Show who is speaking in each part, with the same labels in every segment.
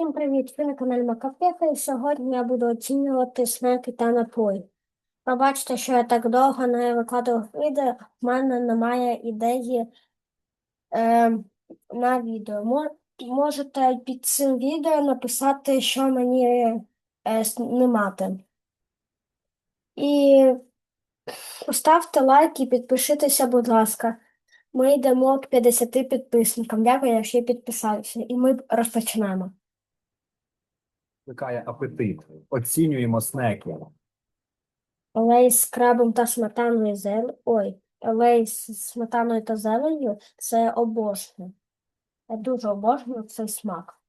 Speaker 1: Всім привіт! Ви на каналі Макафеха і сьогодні я буду оцінювати смаки та напої. Пробачте, що я так довго не викладував відео, в мене немає ідеї е, на відео. Можете під цим відео написати, що мені е, знімати. І поставте лайк і підпишіться, будь ласка. Ми йдемо к 50 підписникам. Дякую, якщо ви підписалися. І ми розпочинаємо.
Speaker 2: Викликає апетит. Оцінюємо снеки.
Speaker 1: Лейс з крабом та сметаною зелень. Ой, лейс з сметаною та зеленню це обожнюю. Я дуже обожнюю цей смак.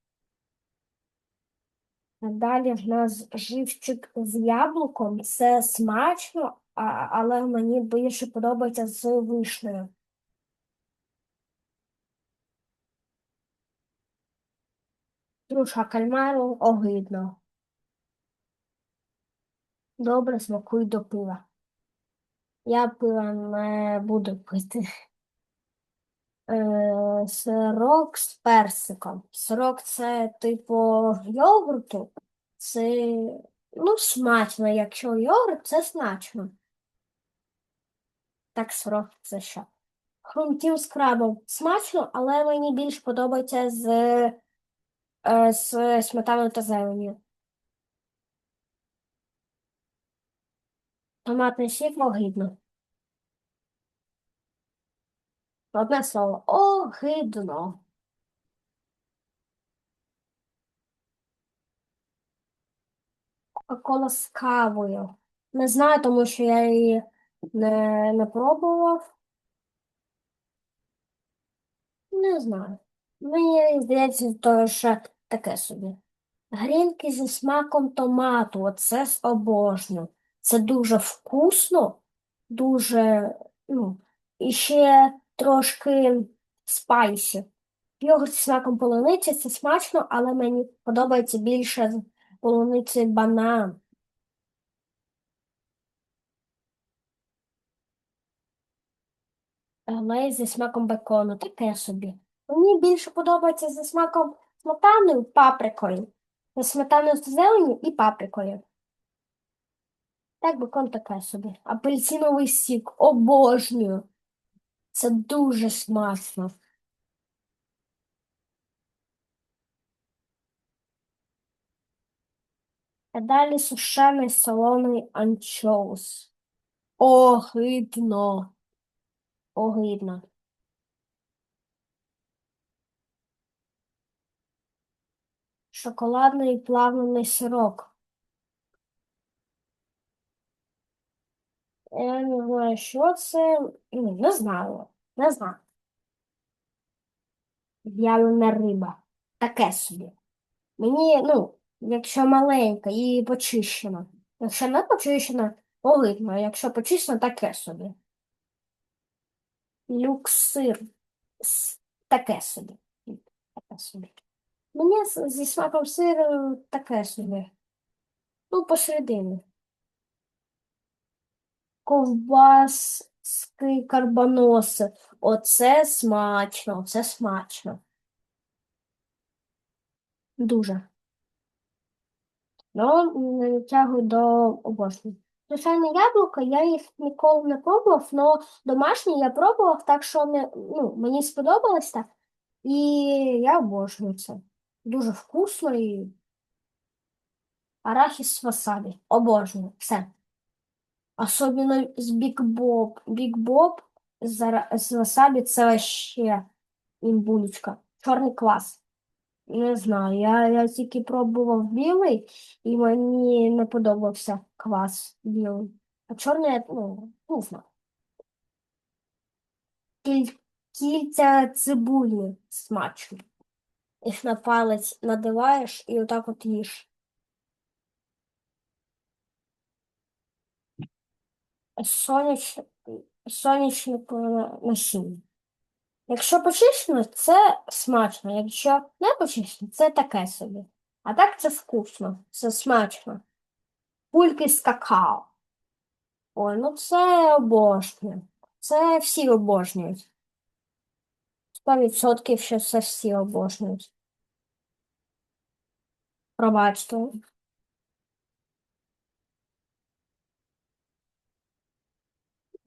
Speaker 1: Далі в нас живчик з яблуком. Це смачно, а, але мені більше подобається з вишнею. Труша кальмару огидно. Добре смакує до пива. Я пива не буду пити. Е, сирок з персиком. Сирок це типу йогурту. Це ну, смачно. Якщо йогурт, це смачно. Так, сирок це що? Хрумтів з крабом смачно, але мені більш подобається з, е, з сметаною та зеленню. Томатний сік огидно. Одне слово огидно. Кока-кола з кавою. Не знаю, тому що я її не, не пробував. Не знаю. Мені здається, то ще таке собі. Грінки зі смаком томату. Оце з обожнюю. Це дуже вкусно, дуже, ну, і ще трошки спайсі. Йогурт зі смаком полуниці це смачно, але мені подобається більше з полуниці банан. Лейс зі смаком бекону, таке собі. Мені більше подобається зі смаком сметаною, паприкою. Сметаною з зеленню і паприкою. Так, бекон таке собі. Апельсиновий сік. Обожнюю. Це дуже смачно. А далі сушений солоний анчоус. Огидно. Огидно. Шоколадний плавлений сирок. Я не знаю, що це. Не знаю. Не знаю. В'ялена риба. Таке собі. Мені, ну, якщо маленька і почищена. Якщо не почищена, огидно. Якщо почищена, таке собі. Люксир. Таке собі. Таке собі. Мені зі смаком сиру таке собі. Ну, посередині. Ковбаски карбоноси. Оце смачно, оце смачно. Дуже. Ну, натягую до обожнюю. Звичайно, яблука, я їх ніколи не пробував, але домашні я пробував, так що не, ну, мені сподобалось так. І я обожнюю це. Дуже вкусно і арахіс васабі. Обожнюю. Все. Особливо з Бік Боб. Бік Боб з, васабі це ще імбулечка. Чорний клас. Не знаю, я, я тільки пробував білий, і мені не подобався квас білий. А чорний, ну, не знаю. Кіль, кільця цибулі смачні. Їх на палець надиваєш і отак от їш. Соняч... Сонячнику насіння. Якщо почищено, це смачно. Якщо не почищено, це таке собі. А так це вкусно, це смачно. Кульки з какао. Ой, ну це обожнюю. Це всі обожнюють. 100% що це всі обожнюють. Пробачте.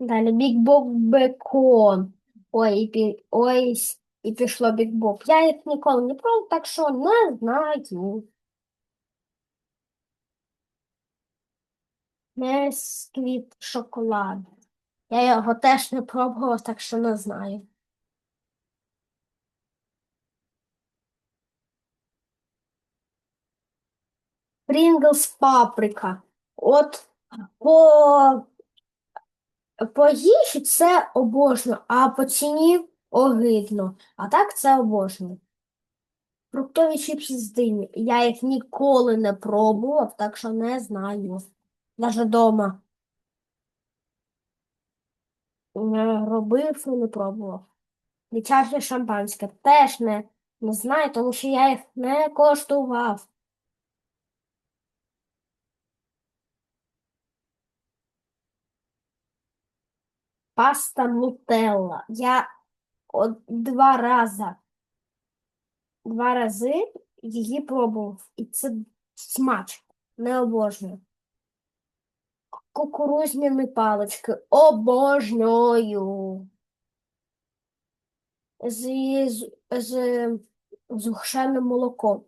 Speaker 1: Далі бік-бок бекон. Ой, і. Ой, і пішло бік-бок. Я їх ніколи не пробував, так що не знаю. Несквіт шоколад. Я його теж не пробував, так що не знаю. Прінглс паприка. От по, по їжі це обожнюю, а по ціні огидно. А так це обожнюю. Фруктові чіпси з дині. Я їх ніколи не пробував, так що не знаю. Навіть вдома не робив і не пробував. Дитяче шампанське теж не, не знаю, тому що я їх не коштував. Паста нутелла. Я от два рази, два рази її пробував. І це смач. Не обожнюю. Кукурузняні палички. Обожнюю. З, з, з, з гущеним молоком.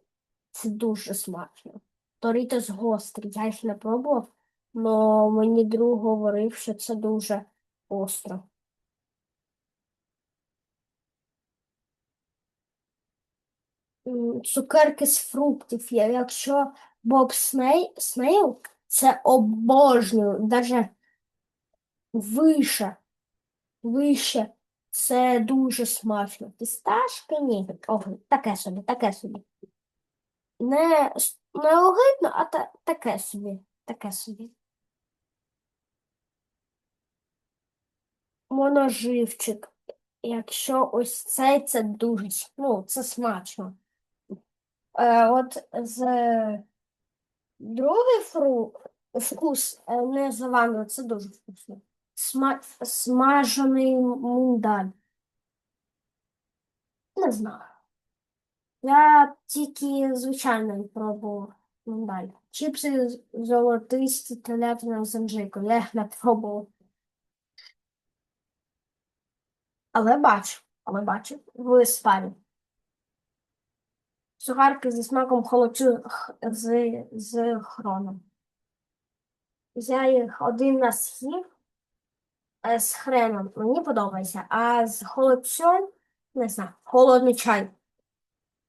Speaker 1: Це дуже смачно. Торітос гострий. Я їх не пробував, але мені друг говорив, що це дуже остро. Цукерки з фруктів. Я, якщо Боб Сней, Снейл, це обожнюю. Даже вище, вище. Це дуже смачно. Фісташки ні. Ого, таке собі, таке собі. Не, не огидно, а та, таке собі, таке собі. Моноживчик. Якщо ось цей, це дуже, ну, це смачно. Е, от з другий фру, вкус е, не заванно, це дуже вкусно. Сма, смажений мундаль. Не знаю. Я тільки звичайно пробував мундаль. Чіпси золотисті телятина з інжикою. Я їх не пробував. Але бачу, але бачу, в спарі. Сухарки зі смаком холодцю з, з хроном. Я їх один раз їв е, з хреном, мені подобається, а з холодцем, не знаю, холодний чай.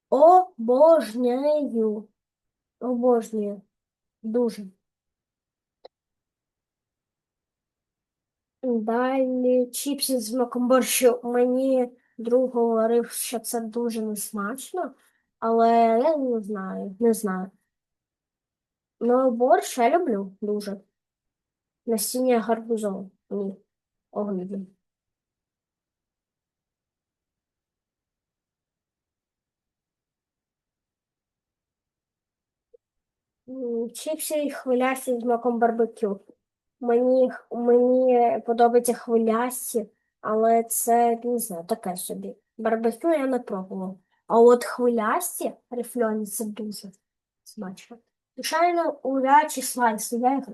Speaker 1: Обожнюю. Обожнюю. Дуже. Далі чіпси з маком борщу. Мені друг говорив, що це дуже несмачно, але я не знаю, не знаю. Ну, борщ я люблю дуже. Насіння гарбузове. Ні. Огидно. Чіпси і хвилясті з маком барбекю. Мені, мені подобаються хвилясті, але це, не знаю, таке собі. Барбекю я не пробувала. А от хвилясті рифльоні це дуже смачно. Звичайно, урячі слайси, я їх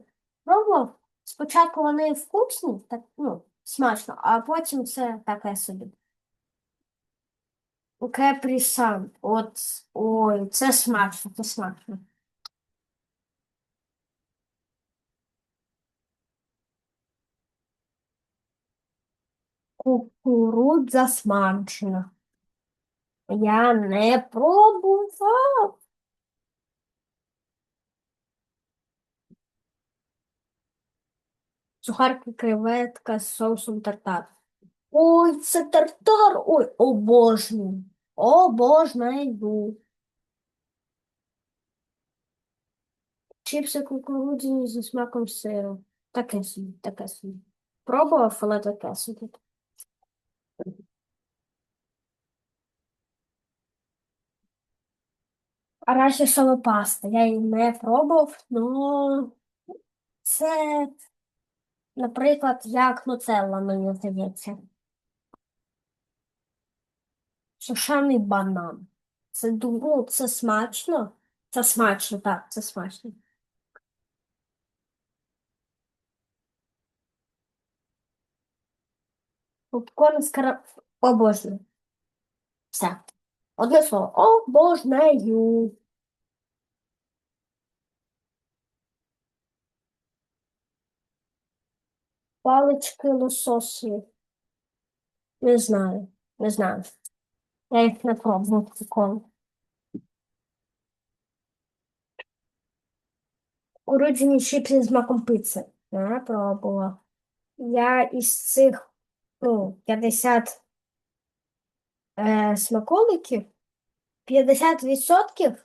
Speaker 1: пробував. Спочатку вони вкусні, так, ну, смачно, а потім це таке собі. Кепрісан. От, ой, це смачно, це смачно. Кукурудза смачена. Я не пробував. Сухарки креветка з соусом тартар. Ой, це тартар. Ой, обожнюю. Обожнюю. Чіпси кукурудзяні зі смаком сиру. Таке собі, таке собі. Пробував, але таке собі. Арахісова паста. Я її не пробував, але це, наприклад, як нутелла, мені здається. Сушений банан. Це, ну, це смачно. Це смачно, так, це смачно. Попкорн з кара... Обожнюю. Все. Одне слово. Обожнюю. Палички лососі. Не знаю. Не знаю. Я їх не пробував ніколи. Кукурудзяні чіпси з маком пици. Не пробував. Я із цих ну, 50 е, смаколиків 50%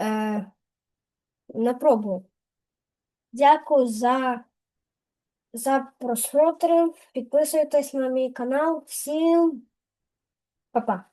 Speaker 1: е, на пробу. Дякую за, за просмотр. Підписуйтесь на мій канал. Всім па-па.